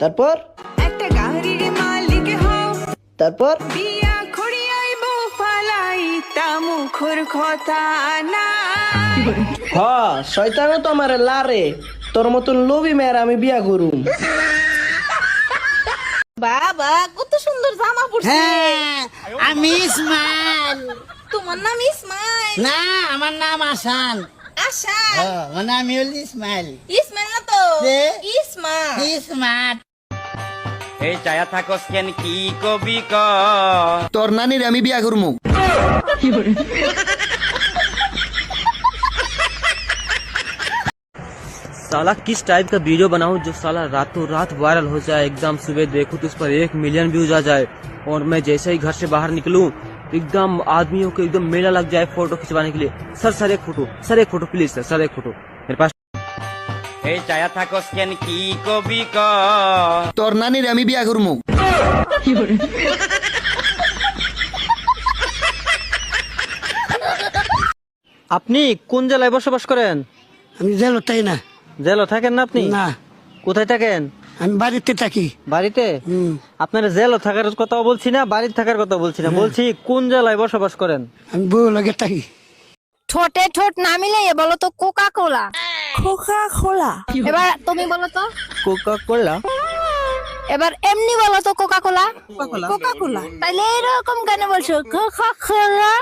তারপর? একটা গাড়ির মালিক হও। তারপর? বিয়া খড়িয়াই বউ ফালাই তা মুখর কথা না হ শয়তানও তো আমার লারে। তোর মতন লোভি মেয়ের আমি বিয়া করুম। বাবা কত সুন্দর জামা পড়ছে হ্যাঁ আমি ইসমাইল। তোমার নাম ইসমাইল? না আমার নাম আসান। আশা ও, মানে আমি হল ইসমাইল। ইসমাইল না তো? ইসমা স্মার্ট এই চায়া থাকস কেন কি কবি ক তোর নানির আমি বিয়া করবো साला किस टाइप का वीडियो बनाऊं जो साला रातों रात वायरल हो जाए एकदम सुबह देखूं तो उस पर एक मिलियन व्यूज आ जाए और मैं जैसे ही घर से बाहर निकलूं एकदम आदमियों को एकदम मेला लग जाए फोटो खिंचवाने के लिए सर सर एक फोटो सर एक फोटो प्लीज सर सर एक फोटो मेरे पास এই চায়া থাকস কেন কি কবি ক? তোর নানির আমি বিয়া করব আপনি কোন জেলায় বসবাস করেন? আমি জেল তাই না। জেলও থাকেন না আপনি? না। কোথায় থাকেন? আমি বাড়িতে থাকি। বাড়িতে? আপনার জেলও থাকার কথা বলছি না বাড়িতে থাকার কথা বলছি না। বলছি কোন জেলায় বসবাস করেন? আমি বউ লাগে থাকি। ঠোঁটে ঠোঁট না মিলিয়ে বলো তো কোকা কোলা খোকা কোলা এবার তুমি বলো তো। কোকা কোলা এবার এমনি বলো তো কোকা কোলা কোকা কোলা তাইলে এরকম কেন বলছো? কোকা কোলা